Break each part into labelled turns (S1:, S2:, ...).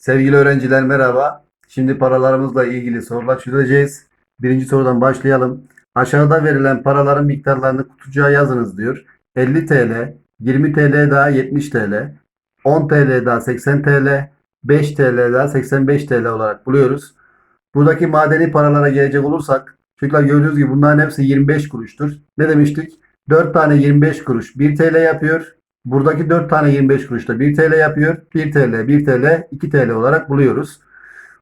S1: Sevgili öğrenciler merhaba. Şimdi paralarımızla ilgili sorular çözeceğiz. Birinci sorudan başlayalım. Aşağıda verilen paraların miktarlarını kutucuğa yazınız diyor. 50 TL, 20 TL daha 70 TL, 10 TL daha 80 TL, 5 TL daha 85 TL olarak buluyoruz. Buradaki madeni paralara gelecek olursak, çocuklar gördüğünüz gibi bunların hepsi 25 kuruştur. Ne demiştik? 4 tane 25 kuruş 1 TL yapıyor. Buradaki 4 tane 25 kuruş da 1 TL yapıyor. 1 TL, 1 TL, 2 TL olarak buluyoruz.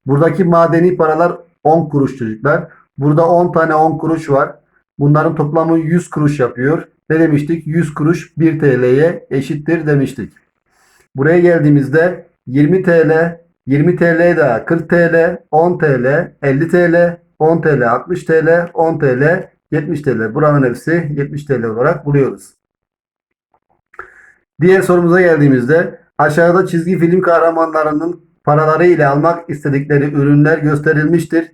S1: Buradaki madeni paralar 10 kuruş çocuklar. Burada 10 tane 10 kuruş var. Bunların toplamı 100 kuruş yapıyor. Ne demiştik? 100 kuruş 1 TL'ye eşittir demiştik. Buraya geldiğimizde 20 TL, 20 TL daha 40 TL, 10 TL, 50 TL, 10 TL, 60 TL, 10 TL, 70 TL. Buranın hepsi 70 TL olarak buluyoruz. Diğer sorumuza geldiğimizde aşağıda çizgi film kahramanlarının paraları ile almak istedikleri ürünler gösterilmiştir.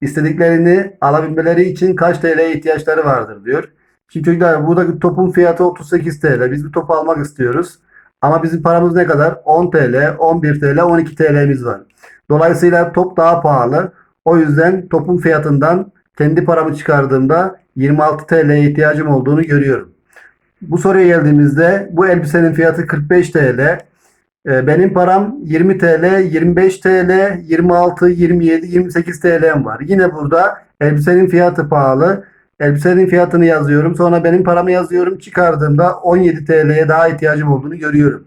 S1: İstediklerini alabilmeleri için kaç TL'ye ihtiyaçları vardır diyor. Şimdi çocuklar buradaki topun fiyatı 38 TL. Biz bu topu almak istiyoruz. Ama bizim paramız ne kadar? 10 TL, 11 TL, 12 TL'miz var. Dolayısıyla top daha pahalı. O yüzden topun fiyatından kendi paramı çıkardığımda 26 TL'ye ihtiyacım olduğunu görüyorum. Bu soruya geldiğimizde bu elbisenin fiyatı 45 TL. Ee, Benim param 20 TL, 25 TL, 26, 27, 28 TL'm var. Yine burada elbisenin fiyatı pahalı. Elbisenin fiyatını yazıyorum. Sonra benim paramı yazıyorum. Çıkardığımda 17 TL'ye daha ihtiyacım olduğunu görüyorum.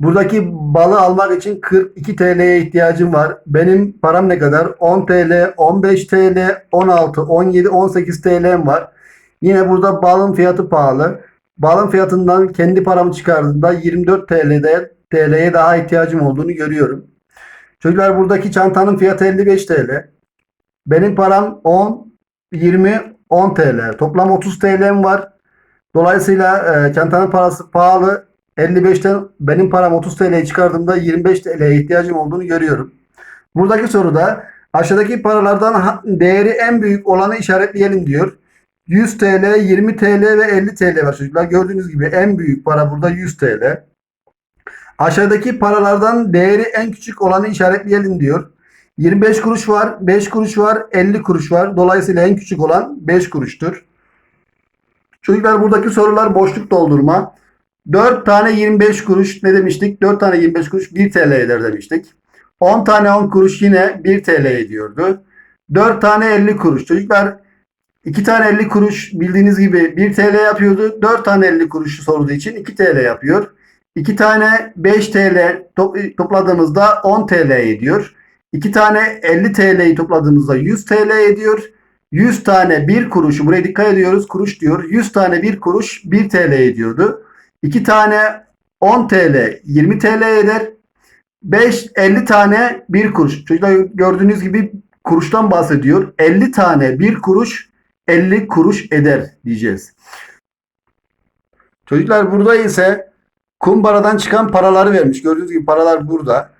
S1: Buradaki balı almak için 42 TL'ye ihtiyacım var. Benim param ne kadar? 10 TL, 15 TL, 16, 17, 18 TL'm var. Yine burada balın fiyatı pahalı. Balın fiyatından kendi paramı çıkardığımda 24 TL'de TL'ye daha ihtiyacım olduğunu görüyorum. Çocuklar buradaki çantanın fiyatı 55 TL. Benim param 10, 20, 10 TL. Toplam 30 TL'm var. Dolayısıyla e, çantanın parası pahalı. 55'ten benim param 30 TL'ye çıkardığımda 25 TL'ye ihtiyacım olduğunu görüyorum. Buradaki soruda aşağıdaki paralardan değeri en büyük olanı işaretleyelim diyor. 100 TL, 20 TL ve 50 TL var çocuklar. Gördüğünüz gibi en büyük para burada 100 TL. Aşağıdaki paralardan değeri en küçük olanı işaretleyelim diyor. 25 kuruş var, 5 kuruş var, 50 kuruş var. Dolayısıyla en küçük olan 5 kuruştur. Çocuklar buradaki sorular boşluk doldurma. 4 tane 25 kuruş ne demiştik? 4 tane 25 kuruş 1 TL eder demiştik. 10 tane 10 kuruş yine 1 TL ediyordu. 4 tane 50 kuruş. Çocuklar 2 tane 50 kuruş bildiğiniz gibi 1 TL yapıyordu. 4 tane 50 kuruşu sorduğu için 2 TL yapıyor. 2 tane 5 TL to- topladığımızda 10 TL ediyor. 2 tane 50 TL'yi topladığımızda 100 TL ediyor. 100 tane 1 kuruşu buraya dikkat ediyoruz kuruş diyor. 100 tane 1 kuruş 1 TL ediyordu. 2 tane 10 TL 20 TL eder. 5 50 tane 1 kuruş. Çocuklar gördüğünüz gibi kuruştan bahsediyor. 50 tane 1 kuruş 50 kuruş eder diyeceğiz. Çocuklar burada ise kumbaradan çıkan paraları vermiş. Gördüğünüz gibi paralar burada.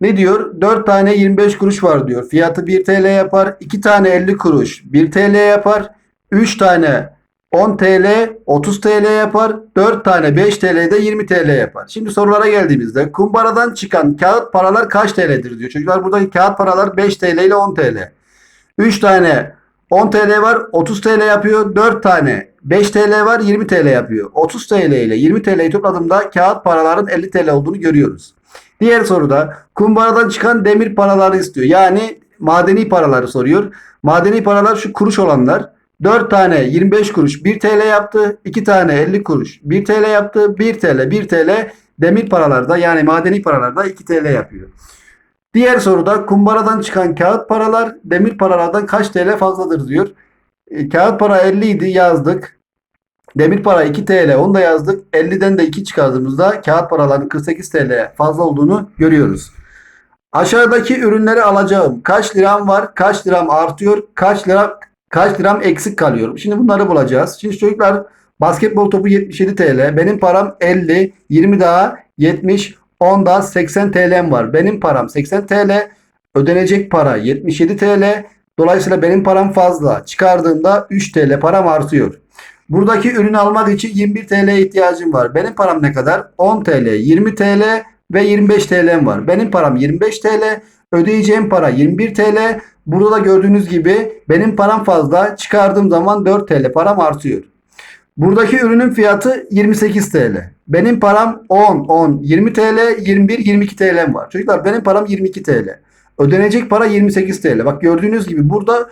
S1: Ne diyor? 4 tane 25 kuruş var diyor. Fiyatı 1 TL yapar. 2 tane 50 kuruş 1 TL yapar. 3 tane 10 TL 30 TL yapar. 4 tane 5 TL de 20 TL yapar. Şimdi sorulara geldiğimizde kumbaradan çıkan kağıt paralar kaç TL'dir diyor. Çocuklar buradaki kağıt paralar 5 TL ile 10 TL. 3 tane 10 TL var 30 TL yapıyor. 4 tane 5 TL var 20 TL yapıyor. 30 TL ile 20 TL'yi topladığımda kağıt paraların 50 TL olduğunu görüyoruz. Diğer soruda kumbaradan çıkan demir paraları istiyor. Yani madeni paraları soruyor. Madeni paralar şu kuruş olanlar. 4 tane 25 kuruş 1 TL yaptı. 2 tane 50 kuruş 1 TL yaptı. 1 TL 1 TL demir paralarda yani madeni paralarda 2 TL yapıyor. Diğer soruda kumbaradan çıkan kağıt paralar demir paralardan kaç TL fazladır diyor. E, kağıt para 50 idi yazdık. Demir para 2 TL onu da yazdık. 50'den de 2 çıkardığımızda kağıt paraların 48 TL fazla olduğunu görüyoruz. Aşağıdaki ürünleri alacağım. Kaç liram var? Kaç liram artıyor? Kaç lira kaç liram eksik kalıyor? Şimdi bunları bulacağız. Şimdi çocuklar basketbol topu 77 TL. Benim param 50. 20 daha 70. 10 daha 80 TL'm var. Benim param 80 TL. Ödenecek para 77 TL. Dolayısıyla benim param fazla. Çıkardığımda 3 TL param artıyor. Buradaki ürünü almak için 21 TL ihtiyacım var. Benim param ne kadar? 10 TL, 20 TL ve 25 TL'm var. Benim param 25 TL, ödeyeceğim para 21 TL. Burada da gördüğünüz gibi benim param fazla. Çıkardığım zaman 4 TL param artıyor. Buradaki ürünün fiyatı 28 TL. Benim param 10, 10, 20 TL, 21, 22 TL'm var. Çocuklar benim param 22 TL. Ödenecek para 28 TL. Bak gördüğünüz gibi burada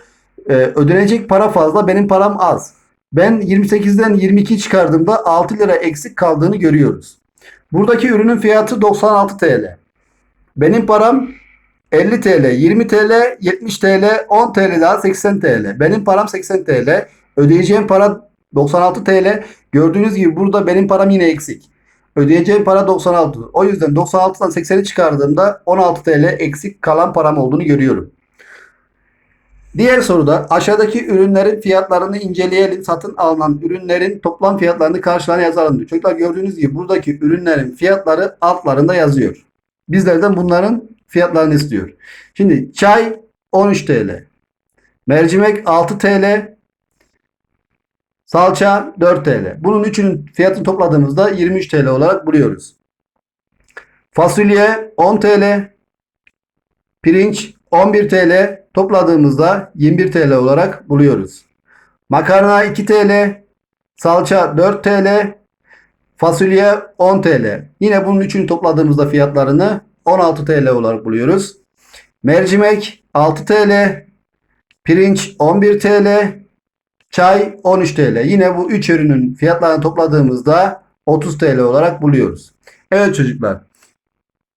S1: e, ödenecek para fazla, benim param az. Ben 28'den 22 çıkardığımda 6 lira eksik kaldığını görüyoruz. Buradaki ürünün fiyatı 96 TL. Benim param 50 TL, 20 TL, 70 TL, 10 TL daha 80 TL. Benim param 80 TL. Ödeyeceğim para 96 TL. Gördüğünüz gibi burada benim param yine eksik. Ödeyeceğim para 96. O yüzden 96'dan 80'i çıkardığımda 16 TL eksik kalan param olduğunu görüyorum. Diğer soruda aşağıdaki ürünlerin fiyatlarını inceleyelim. Satın alınan ürünlerin toplam fiyatlarını karşılığına yazalım diyor. Çocuklar gördüğünüz gibi buradaki ürünlerin fiyatları altlarında yazıyor. Bizlerden bunların fiyatlarını istiyor. Şimdi çay 13 TL. Mercimek 6 TL. Salça 4 TL. Bunun üçünün fiyatını topladığımızda 23 TL olarak buluyoruz. Fasulye 10 TL. Pirinç 11 TL. Topladığımızda 21 TL olarak buluyoruz. Makarna 2 TL. Salça 4 TL. Fasulye 10 TL. Yine bunun üçünü topladığımızda fiyatlarını 16 TL olarak buluyoruz. Mercimek 6 TL. Pirinç 11 TL. Çay 13 TL. Yine bu 3 ürünün fiyatlarını topladığımızda 30 TL olarak buluyoruz. Evet çocuklar.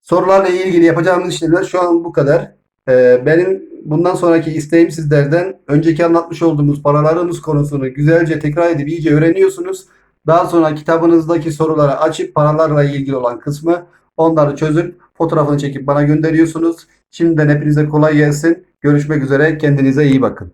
S1: Sorularla ilgili yapacağımız işlemler şu an bu kadar. Ee, benim bundan sonraki isteğim sizlerden önceki anlatmış olduğumuz paralarımız konusunu güzelce tekrar edip iyice öğreniyorsunuz. Daha sonra kitabınızdaki soruları açıp paralarla ilgili olan kısmı onları çözüp fotoğrafını çekip bana gönderiyorsunuz. Şimdiden hepinize kolay gelsin. Görüşmek üzere. Kendinize iyi bakın.